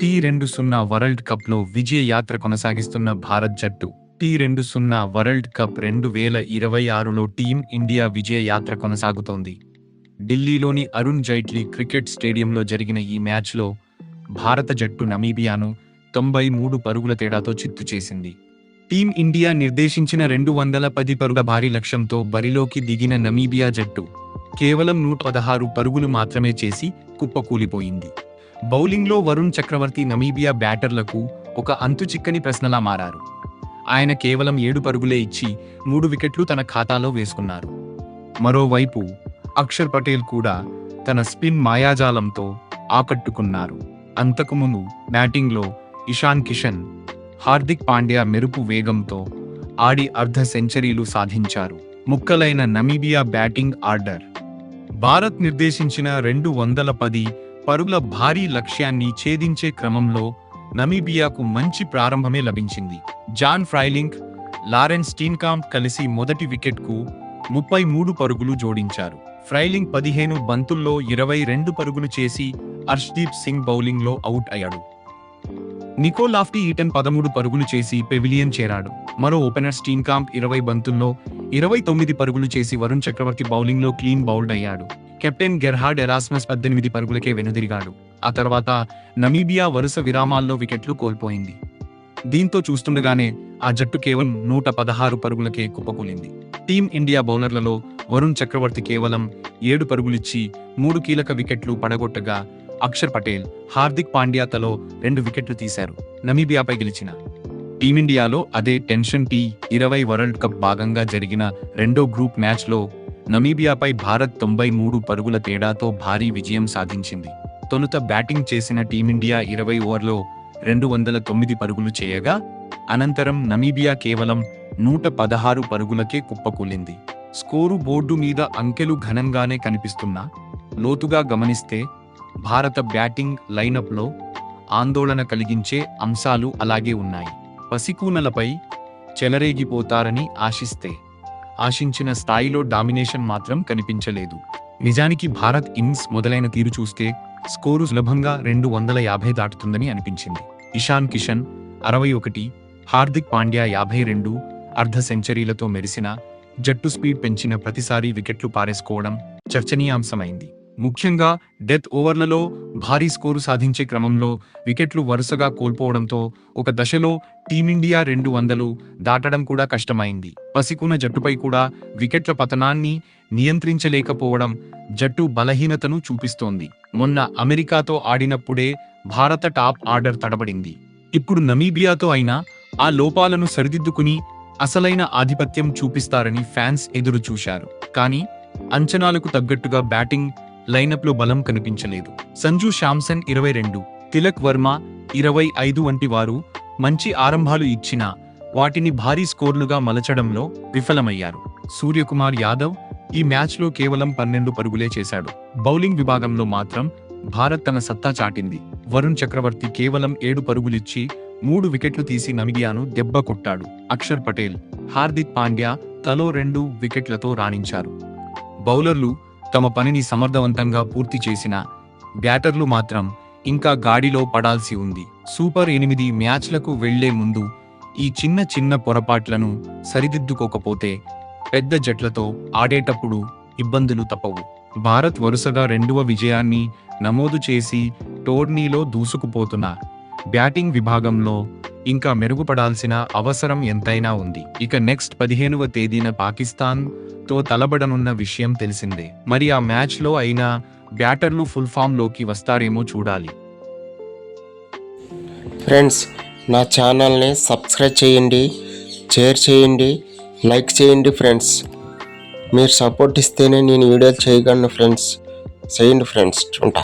Tea రెండు సున్నా world కప్లో విజయ యాత్ర కొనసాగిస్తున్న భారత్ జట్టు. టీ రెండు సున్నా వరల్డ్ కప్ రెండు వేల ఇరవై ఆరులో టీం ఇండియా విజయ యాత్ర కొనసాగుతోంది. ఢిల్లీలోని అరుణ్ జైట్లీ క్రికెట్ స్టేడియంలో జరిగిన ఈ మ్యాచ్లో భారత జట్టు నమీబియాను తొంభై మూడు పరుగుల తేడాతో చిత్తు చేసింది. టీం ఇండియా నిర్దేశించిన రెండు వందల పది పరుగుల భారీ లక్ష్యంతో బరిలోకి దిగిన నమీబియా జట్టు కేవలం నూట పదహారు పరుగులు మాత్రమే చేసి కుప్పకూలిపోయింది. బౌలింగ్లో వరుణ్ చక్రవర్తి నమీబియా బ్యాటర్లకు ఒక అంతుచిక్కని ప్రశ్నలా మారారు. ఆయన కేవలం ఏడు పరుగులే ఇచ్చి మూడు వికెట్లు తన ఖాతాలో వేసుకున్నారు. మరోవైపు అక్షర్ పటేల్ కూడా తన స్పిన్ మాయాజాలంతో ఆకట్టుకున్నారు. అంతకుముందు బ్యాటింగ్లో ఇషాన్ కిషన్ హార్దిక్ పాండ్యా మెరుపు వేగంతో ఆడి అర్ధ సెంచరీలు సాధించారు. ముక్కలైన నమీబియా బ్యాటింగ్ ఆర్డర్. భారత్ నిర్దేశించిన రెండు వందల పది పరుగుల భారీ లక్ష్యాన్ని ఛేదించే క్రమంలో నమీబియాకు మంచి ప్రారంభమే లభించింది. జాన్ ఫ్రైలింగ్ లారెన్స్ టీన్కాంప్ కలిసి మొదటి వికెట్కు ముప్పై మూడు పరుగులు జోడించారు. ఫ్రైలింగ్ పదిహేను బంతుల్లో ఇరవై రెండు పరుగులు చేసి అర్ష్దీప్ సింగ్ బౌలింగ్లో అవుట్ అయ్యాడు. నికో లాఫ్టీ ఈటన్ పదమూడు పరుగులు చేసి పెవిలియన్ చేరాడు. మరో ఓపెనర్ స్టీన్కాంప్ ఇరవై బంతుల్లో ఇరవై తొమ్మిది పరుగులు చేసి వరుణ్ చక్రవర్తి బౌలింగ్లో క్లీన్ బౌల్డ్ అయ్యాడు. కెప్టెన్ గెర్హార్డ్ ఎరాస్మస్ పద్దెనిమిది పరుగులకే వెనుదిరిగాడు. ఆ తర్వాత నమీబియా వరుస విరామాల్లో వికెట్లు కోల్పోయింది. దీంతో చూస్తుండగానే ఆ జట్టు కేవలం నూట పదహారు పరుగులకే కుప్పకూలింది. టీం ఇండియా బౌలర్లలో వరుణ్ చక్రవర్తి కేవలం ఏడు పరుగులిచ్చి మూడు కీలక వికెట్లు పడగొట్టగా అక్షర్ పటేల్ హార్దిక్ పాండ్యా తలో రెండు వికెట్లు తీశారు. నమీబియాపై గెలిచిన టీమిండియాలో అదే టెన్షన్ టీ ఇరవై వరల్డ్ కప్ భాగంగా జరిగిన రెండో గ్రూప్ మ్యాచ్లో నమీబియాపై భారత్ తొంభై మూడు పరుగుల తేడాతో భారీ విజయం సాధించింది. తొలుత బ్యాటింగ్ చేసిన టీమిండియా ఇరవై ఓవర్లో రెండు వందల తొమ్మిది పరుగులు చేయగా అనంతరం నమీబియా కేవలం నూట పదహారు పరుగులకే కుప్పకూలింది. స్కోరు బోర్డు మీద అంకెలు ఘనంగానే కనిపిస్తున్నా లోతుగా గమనిస్తే భారత బ్యాటింగ్ లైనప్లో ఆందోళన కలిగించే అంశాలు అలాగే ఉన్నాయి. పసికూనలపై చెలరేగిపోతారని ఆశిస్తే ఆశించిన స్థాయిలో డామినేషన్ మాత్రం కనిపించలేదు. నిజానికి భారత్ ఇన్స్ మొదలైన తీరు చూస్తే స్కోరు సులభంగా రెండు వందల యాభై దాటుతుందని అనిపించింది. ఇషాన్ కిషన్ అరవై ఒకటి హార్దిక్ పాండ్యా యాభై రెండు అర్ధ సెంచరీలతో మెరిసిన జట్టు స్పీడ్ పెంచిన ప్రతిసారి వికెట్లు పారేసుకోవడం చర్చనీయాంశమైంది. ముఖ్యంగా డెత్ ఓవర్లలో భారీ స్కోరు సాధించే క్రమంలో వికెట్లు వరుసగా కోల్పోవడంతో ఒక దశలో టీమిండియా రెండు వందలు దాటడం కూడా కష్టమైంది. పసికున్న జట్టుపై కూడా వికెట్ల పతనాన్ని నియంత్రించలేకపోవడం జట్టు బలహీనతను చూపిస్తోంది. మొన్న అమెరికాతో ఆడినప్పుడే భారత టాప్ ఆర్డర్ తడబడింది. ఇప్పుడు నమీబియాతో అయినా ఆ లోపాలను సరిదిద్దుకుని అసలైన ఆధిపత్యం చూపిస్తారని ఫ్యాన్స్ ఎదురు చూశారు కానీ అంచనాలకు తగ్గట్టుగా బ్యాటింగ్ లైనప్లో బలం కనిపించలేదు. సంజు శాంసన్ ఇరవై రెండు తిలక్ వర్మ ఇరవై ఐదు వంటి వారు మంచి ఆరంభాలు ఇచ్చినా వాటిని భారీ స్కోర్లుగా మలచడంలో విఫలమయ్యారు. సూర్యకుమార్ యాదవ్ ఈ మ్యాచ్లో కేవలం పన్నెండు పరుగులే చేశాడు. బౌలింగ్ విభాగంలో మాత్రం భారత్ తన సత్తా చాటింది. వరుణ్ చక్రవర్తి కేవలం ఏడు పరుగులిచ్చి మూడు వికెట్లు తీసి నమిగియాను దెబ్బ కొట్టాడు. అక్షర్ పటేల్ హార్దిక్ పాండ్యా తలో రెండు వికెట్లతో రాణించారు. బౌలర్లు తమ పనిని సమర్థవంతంగా పూర్తి చేసిన బ్యాటర్లు మాత్రం ఇంకా గాడిలో పడాల్సి ఉంది. సూపర్ ఎనిమిది మ్యాచ్లకు వెళ్ళే ముందు ఈ చిన్న చిన్న పొరపాట్లను సరిదిద్దుకోకపోతే పెద్ద జట్లతో ఆడేటప్పుడు ఇబ్బందులు తప్పవు. భారత్ వరుసగా రెండవ విజయాన్ని నమోదు చేసి టోర్నీలో దూసుకుపోతున్న బ్యాటింగ్ విభాగంలో ఇంకా మెరుగుపడాల్సిన అవసరం ఎంతైనా ఉంది. ఇక నెక్స్ట్ పదిహేనవ తేదీన పాకిస్తాన్తో తలబడనున్న విషయం తెలిసిందే. మరి ఆ మ్యాచ్లో అయినా బ్యాటర్లు ఫుల్ ఫామ్లోకి వస్తారేమో చూడాలి. ఫ్రెండ్స్ నా ఛానల్ని సబ్స్క్రైబ్ చేయండి షేర్ చేయండి లైక్ చేయండి ఫ్రెండ్స్. మీరు సపోర్ట్ ఇస్తేనే నేను వీడియోలు చేయగలను ఫ్రెండ్స్. చేయండి ఫ్రెండ్స్. ఉంటా.